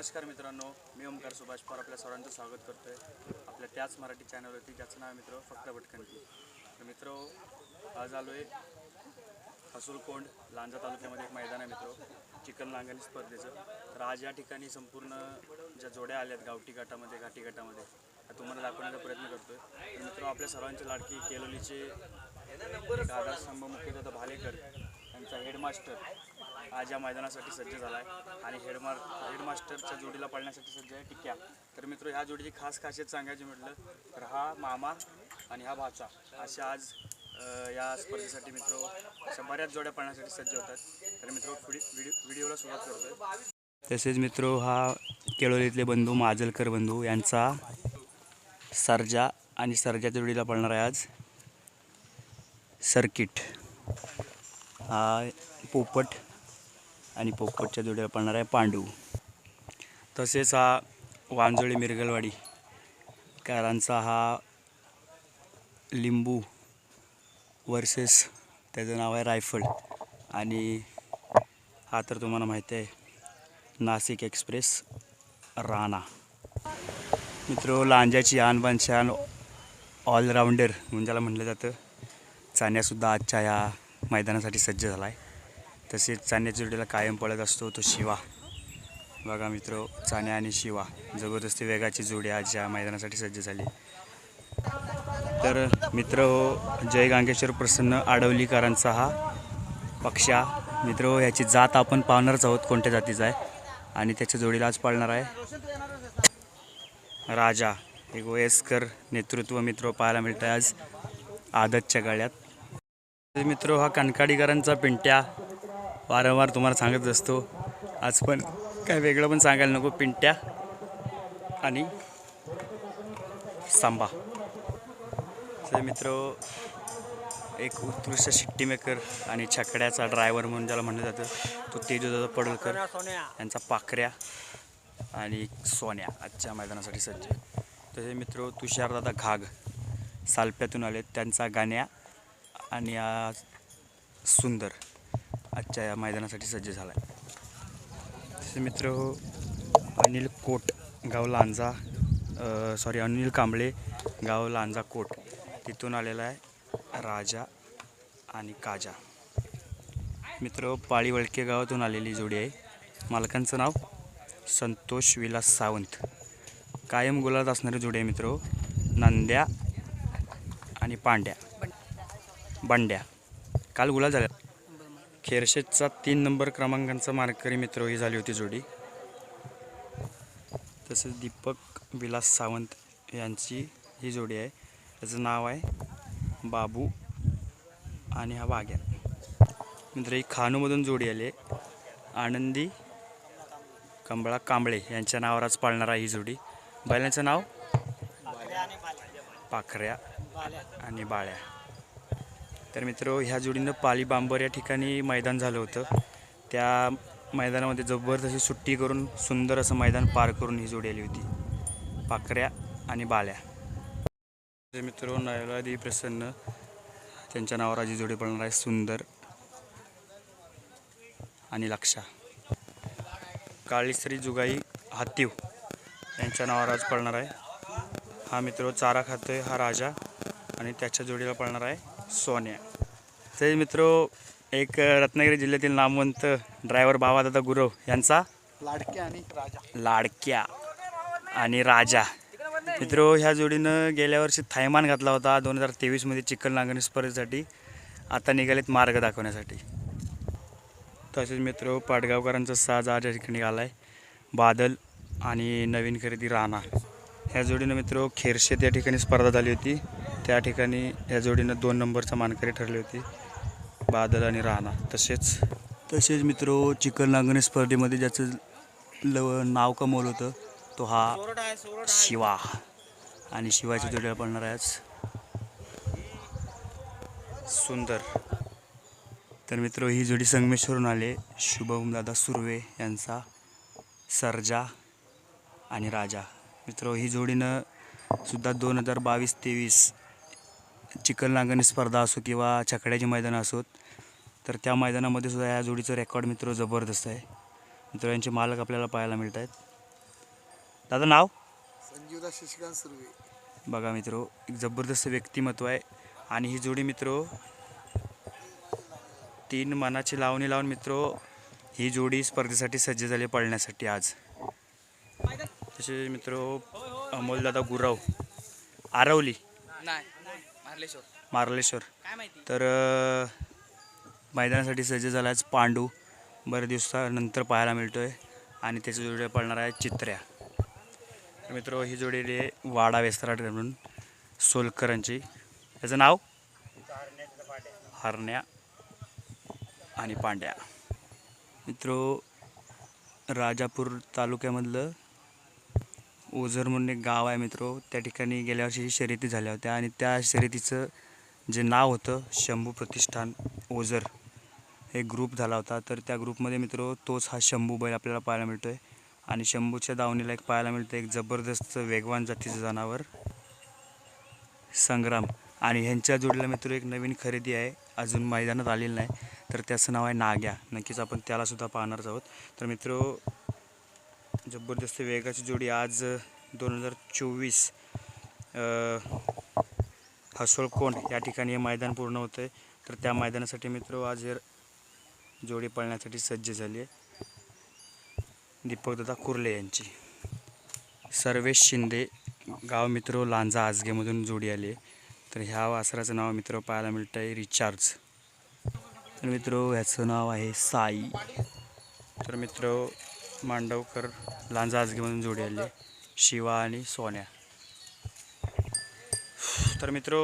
नमस्कार मित्रांनो मी ओमकार सुभाष पवार आपल्या सर्वांचं स्वागत करतो आहे आपल्या त्याच मराठी चॅनलवरती ज्याचं नाव आहे मित्र फक्त भटकंती. तर मित्र आज आलो आहे हसूलकोंड लांजा तालुक्यामध्ये एक मैदान आहे मित्र चिकन लांगणी स्पर्धेचं. तर आज या ठिकाणी संपूर्ण ज्या जोड्या आल्यात गावठी गटामध्ये घाटी गटामध्ये त्या तुम्हाला दाखवण्याचा प्रयत्न करतो तर मित्र आपल्या सर्वांची लाडकी केलोलीचे एक आधारस्तंभ मुख्यतः भालेकर यांचा हेडमास्टर आज या मैदानासाठी सज्ज झाला आहे आणि हेडमार हेडमास्टरच्या जोडीला पाळण्यासाठी सज्ज आहे टिक्क्या तर मित्र ह्या जोडीची खास खासियत सांगायची म्हटलं तर हा मामा आणि हा भाचा अशा आज या स्पर्धेसाठी मित्र अशा बऱ्याच जोड्या पाळण्यासाठी सज्ज होतात. तर मित्र व्हिडिओ व्हिडिओला सुरुवात करतो तसेच मित्र हा केळोलीतले बंधू माजलकर बंधू यांचा सर्जा आणि सर्जाच्या जोडीला पळणार आहे आज सर्किट. हा पोपट आणि पोपटच्या जोडीला पडणार आहे पांडू. तसेच हा वांजोळी मिरगलवाडी कारांचा हा लिंबू वर्सेस त्याचं नाव आहे रायफल. आणि हा तर तुम्हाला माहिती आहे नाशिक एक्सप्रेस राणा. मित्र लांजाची आणबान छान ऑलराऊंडर म्हणून ज्याला म्हटलं जातं चाण्यासुद्धा आजच्या या मैदानासाठी सज्ज झाला आहे तसेच चाण्याच्या जोडीला कायम पळत असतो तो शिवा. बघा मित्र चाण्या आणि शिवा जबरदस्ती वेगाची जोडी आज या मैदानासाठी सज्ज झाली. तर मित्र हो जय गांगेश्वर प्रसन्न आडवलीकरांचा हा पक्षा मित्र हो ह्याची जात आपण पाहणारच आहोत कोणत्या जातीचा आहे आणि त्याच्या जोडीला आज पाळणार आहे राजा. एक वयस्कर नेतृत्व मित्र हो पाहायला मिळतं आहे आज आदतच्या गळ्यात. मित्र हो, हा कणकाडीकरांचा पिंट्या. वारंवार तुम्हाला सांगत असतो. आज पण काय वेगळं पण सांगायला नको. पिंट्या आणि सांबा. तर मित्र एक उत्कृष्ट शिट्टी मेकर आणि छकड्याचा ड्रायव्हर म्हणून ज्याला म्हणलं जातं तो तेजदादा पडळकर. यांचा पाखऱ्या आणि सोन्या आजच्या मैदानासाठी सज्ज तसे मित्र तुषारदादा घाग सालप्यातून आले त्यांचा गाण्या आणि सुंदर. आजच्या या मैदानासाठी सज्ज झाला आहे तसे मित्र हो अनिल कोट गाव लांजा सॉरी अनिल कांबळे गाव लांजा कोट तिथून आलेला आहे राजा आणि काजा. मित्र पाळी वळके गावातून आलेली जोडी आहे. मालकांचं नाव संतोष विलास सावंत. कायम गुलात असणारी जोडी आहे मित्र हो. नंद्या आणि पांड्या. बंड्या. काल गुलाल झाल्या खेरशेदचा तीन नंबर क्रमांकांचा मार्करी मित्र ही झाली होती जोडी. तसेच दीपक विलास सावंत यांची ही जोडी आहे. त्याचं नाव आहे बाबू आणि हा वाघ्या. मित्र ही खानूमधून जोडी आली आहे. आनंदी कंबळा कांबळे यांच्या नावावर आज पाळणारा ही जोडी. बैलांचं नाव? पाखऱ्या आणि बाळ्या. तर मित्र ह्या जोडीनं पाली बांबर या ठिकाणी मैदान झालं होतं. त्या मैदानामध्ये जबरदस्त सुट्टी करून सुंदर असं मैदान पार करून ही जोडी आली होती. पाखऱ्या आणि बाल्या. मित्र नयलादी प्रसन्न. त्यांच्या नावावर आजी ही जोडी पडणार आहे सुंदर आणि लक्षा. काळीश्री जुगाई हातीव यांच्या नावावर आज पळणार आहे. हा मित्र चारा खातोय हा राजा आणि त्याच्या जोडीला पळणार आहे. सोन्या. ते मित्र एक रत्नागिरी जिल्ह्यातील नामवंत ड्रायव्हर बाबादादा गुरव यांचा लाडके आणि राजा. लाडक्या आणि राजा. मित्र ह्या जोडीनं गेल्या वर्षी थायमान घातला होता दोन हजार तेवीसमध्ये चिखल नांगणी स्पर्धेसाठी. आता निघालेत मार्ग दाखवण्यासाठी. तसेच मित्र पाटगावकरांचा साज आज या ठिकाणी आला आहे बादल आणि नवीन खरेदी राणा. ह्या जोडीनं मित्र खेरशेत या ठिकाणी स्पर्धा झाली होती. त्या ठिकाणी या जोडीनं दोन नंबरचा मानकरी ठरली होती बादल आणि राणा. तसेच तसेच मित्र चिकन नांगणी स्पर्धेमध्ये ज्याचं लव नाव कमवलं होतं तो हा शिवा. आणि शिवाच्या जोडीला पडणार आहे सुंदर. तर मित्र ही जोडी संगमेश्वरून आले. शुभम दादा सुर्वे यांचा सर्जा आणि राजा. मित्र ही जोडीनं सुद्धा दोन हजार बावीस तेवीस चिकन नांगणी स्पर्धा असो किंवा छकड्याची मैदानं असोत तर त्या मैदानामध्ये सुद्धा या जोडीचं रेकॉर्ड मित्र जबरदस्त आहे. मित्र यांचे मालक आपल्याला पाहायला मिळत आहेत दादा नाव? संजीवदा शशिकांत सुर्वे. बघा मित्र एक जबरदस्त व्यक्तिमत्व आहे. आणि ही जोडी मित्र तीन मनाची लावणी लावून मित्र ही जोडी स्पर्धेसाठी सज्ज झाली पळण्यासाठी आज. तसे मित्र अमोलदादा गुराव आरवली. नाही. मारलेश्वर. मार्लेश्वर. काय माहिती? तर अ, मैदानासाठी सज्ज झाला आज पांडू. बऱ्याच दिवसानंतर पाहायला मिळतोय. आणि त्याची जोडी पळणार आहे चित्र्या. तर मित्र ही जोडी आहे वाडा वेस्तराट म्हणून सोलकरांची. त्याचं नाव? हरण्या आणि पांड्या. मित्र राजापूर तालुक्यामधलं ओझर म्हणून एक गाव आहे मित्र. त्या ठिकाणी गेल्या वर्षी शर्यती झाल्या होत्या आणि त्या शर्यतीचं जे नाव होतं शंभू प्रतिष्ठान ओझर हे ग्रुप झाला होता. तर त्या ग्रुपमध्ये मित्र तोच हा शंभू बैल आपल्याला पाहायला मिळतो आहे आणि शंभूच्या दावणीला एक पाहायला मिळतं एक जबरदस्त वेगवान जातीचं जनावर. संग्राम. आणि ह्यांच्या जोडीला मित्र एक नवीन खरेदी आहे. अजून मैदानात आलेली नाही. तर त्याचं नाव आहे नाग्या. नक्कीच आपण त्यालासुद्धा पाहणारच आहोत. तर मित्र जबरदस्त वेगाची जोडी आज दोन हजार चोवीस हसोळकोंड या ठिकाणी हे मैदान पूर्ण होतं आहे तर त्या मैदानासाठी मित्र आज हे जोडी पळण्यासाठी सज्ज झाली आहे दीपकदादा कुर्ले यांची. सर्वेश शिंदे गाव मित्र लांजा आजगेमधून जोडी आली आहे तर ह्या वासराचं नाव मित्र पाहायला मिळतं आहे रिचार्ज तर मित्र ह्याचं नाव आहे साई. तर मित्र मांडवकर लांजा आजगेमधून जोडी आली. शिवा आणि सोन्या. तर मित्र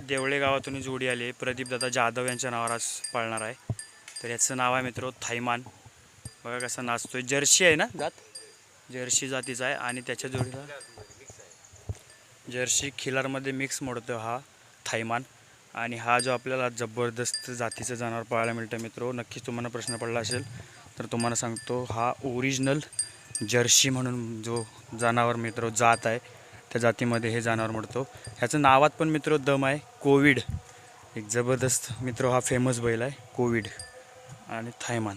देवळे गावातून जोडी आली प्रदीपदादा जाधव यांच्या नावावर आज पाळणार आहे. तर याचं नाव आहे मित्र थायमान बघा कसा नाचतोय. जर्सी आहे ना जात? जर्सी जातीचा आहे आणि त्याच्या जोडीला जर्सी खिलारमध्ये मिक्स मोडतो हा थायमान आणि हा जो आपल्याला जबरदस्त जातीचं जनावर पाळायला मिळतं मित्र नक्कीच तुम्हाला प्रश्न पडला असेल. तर तुम्हाला सांगतो हा ओरिजिनल जर्सी म्हणून जो जनावर मित्र जात आहे त्या जातीमध्ये हे जनावर मिळतो ह्याचं नावात पण मित्र दम आहे कोविड. एक जबरदस्त मित्र हा फेमस बैल आहे कोविड. आणि थायमान.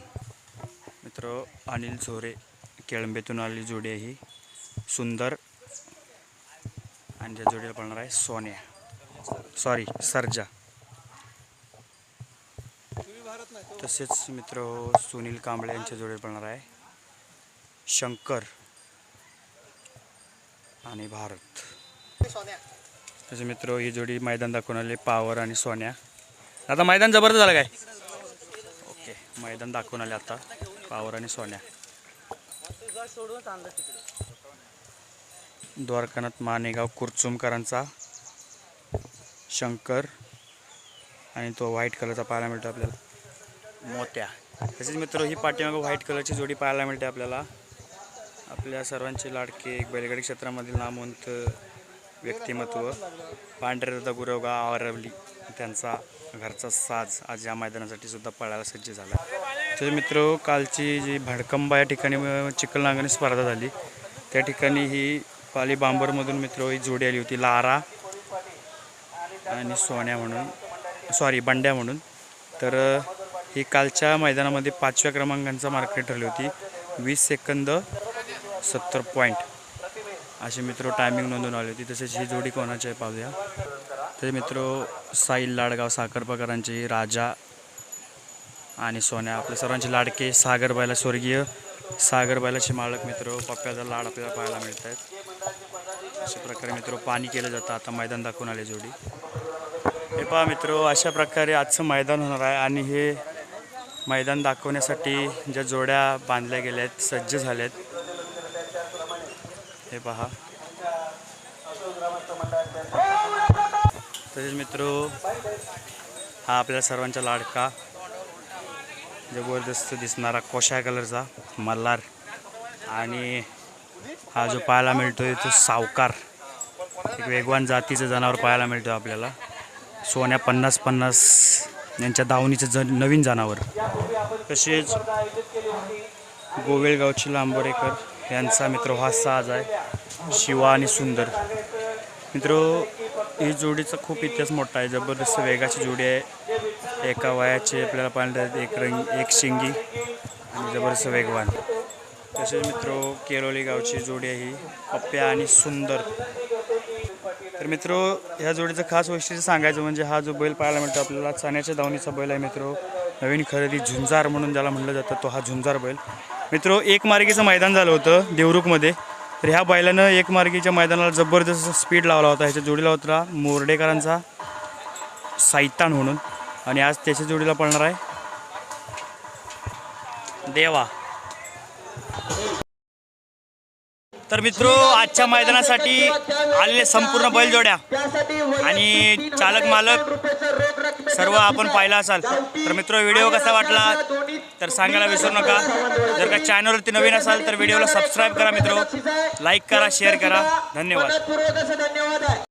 मित्र अनिल झोरे केळंबेतून आलेली जोडी आहे ही. सुंदर. आणि त्या जोडीला पळणार आहे सोन्या. सॉरी सर्जा. तसेच मित्र सुनील कांबळे यांच्या जोडे बनणार आहे. शंकर आणि भारत. त्याचे मित्र ही जोडी मैदान दाखवून आले पावर आणि सोन्या. आता मैदान जबरदस्त झालं काय? ओके मैदान दाखवून आले आता पावर आणि सोन्या. द्वारकानाथ मानेगाव कुरचुमकरांचा. शंकर आणि तो व्हाईट कलरचा पाहायला मिळतो आपल्याला. मोत्या. तसेच मित्र ही पाठीमागं व्हाईट कलरची जोडी पाहायला मिळते आपल्याला. आपल्या सर्वांचे लाडके एक बैलगाडी क्षेत्रामधील नामवंत व्यक्तिमत्व. पांढरेदा गुरवगा आवरवली त्यांचा घरचा साज आज या मैदानासाठी सुद्धा पळायला सज्ज झाला. तर मित्र कालची जी भडकंबा या ठिकाणी चिखलनांगणी स्पर्धा झाली. त्या ठिकाणी ही पाली बांबरमधून मित्र ही जोडी आली होती लारा आणि सोन्या म्हणून सॉरी बंड्या म्हणून. तर ही कालच्या मैदानामध्ये पाचव्या क्रमांकांचा मार्केट ठरली होती. वीस सेकंद सत्तर पॉईंट असे मित्र टायमिंग नोंदवून आली होती. तसेच ही जोडी कोणाची आहे पाहूया. तर मित्र साईल लाडगाव साखरपकरांची राजा आणि सोन्या. आपल्या सर्वांचे लाडके सागरबाईला स्वर्गीय सागरबाईलाचे मालक मित्र पप्प्याचा लाड आपल्याला पाहायला मिळत आहेत अशा प्रकारे मित्र पाणी केलं जातं. आता मैदान दाखवून आले जोडी. हे पहा मित्र अशा प्रकारे आजचं मैदान होणार आहे आणि हे मैदान दाखवण्यासाठी ज्या जोड्या बांधल्या गेल्या आहेत सज्ज झाल्या आहेत हे पहा. तसेच मित्र हा आपल्या सर्वांचा लाडका जबरदस्त दिसणारा कोशा कलरचा मल्हार आणि हा जो पाहायला मिळतोय तो सावकार. एक वेगवान जातीचं जनावर पाहायला मिळतो आपल्याला. सोन्या पन्नास पन्नास यांच्या दावणीचं ज नवीन जनावर. तसेच गोवेळगावची लांबोरेकर यांचा मित्र हा साज आहे शिवा आणि सुंदर. मित्र ही जोडीचा खूप इतिहास मोठा आहे. जबरदस्त वेगाची जोडी आहे. एका वयाचे आपल्याला पाहिलं एक रंग एक शिंगी आणि जबरदस्त वेगवान. तसेच मित्र केरोली गावची जोडी आहे ही. पप्प्या आणि सुंदर. तर मित्र ह्या जोडीचं खास वैशिष्ट्य सांगायचं म्हणजे हा जो बैल पाहायला मिळतो आपल्याला चाण्याच्या दावणीचा बैल आहे मित्र. नवीन खरेदी झुंजार म्हणून ज्याला म्हटलं जातं तो हा झुंजार बैल. मित्र एक मार्गीचं मैदान झालं होतं देवरुखमध्ये. तर ह्या बैलानं एक मार्गीच्या मैदानाला जबरदस्त स्पीड लावला होता. ह्याच्या जोडीला होता मोर्डेकरांचा सायतान म्हणून. आणि आज त्याच्या जोडीला पळणार आहे देवा. तर मित्र आजच्या मैदानासाठी आलेले संपूर्ण बैलजोड्या आणि चालक मालक सर्व आपण पाहिला असाल. तर मित्र व्हिडिओ कसा वाटला? तर सांगायला विसरू नका. जर का चॅनलवरती नवीन असाल तर व्हिडिओला सबस्क्राईब करा मित्र. लाईक करा शेअर करा. धन्यवाद.